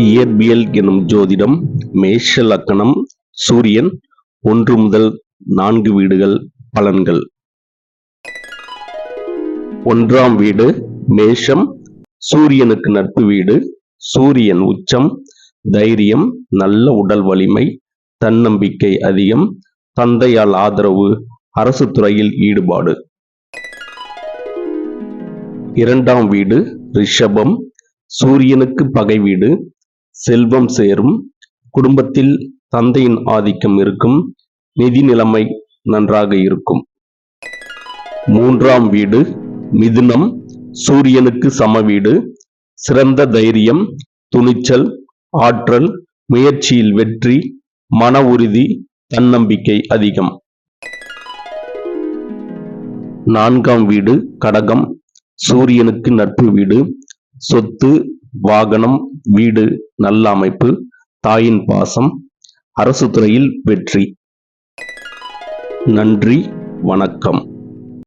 இயற்பியல் எனும் ஜோதிடம் மேஷ லக்கணம் சூரியன் ஒன்று முதல் நான்கு வீடுகள் பலன்கள். ஒன்றாம் வீடு மேஷம் சூரியனுக்கு நட்பு வீடு சூரியன் உச்சம் தைரியம் நல்ல உடல் வலிமை தன்னம்பிக்கை அதிகம் தந்தையால் ஆதரவு அரசு துறையில் ஈடுபாடு. இரண்டாம் வீடு ரிஷபம் சூரியனுக்கு பகை வீடு செல்வம் சேரும். குடும்பத்தில் தந்தையின் ஆதிக்கம் இருக்கும். நிதி நிலைமை நன்றாக இருக்கும். மூன்றாம் வீடு மிதுனம். சூரியனுக்கு சம வீடு. சிறந்த தைரியம் துணிச்சல் ஆற்றல் முயற்சியில் வெற்றி மன உறுதி தன்னம்பிக்கை அதிகம். நான்காம் வீடு கடகம். சூரியனுக்கு நட்பு வீடு. சொத்து வாகனம் வீடு நல்ல அமைப்பு தாயின் பாசம் அரசு துறையில் வெற்றி. நன்றி வணக்கம்.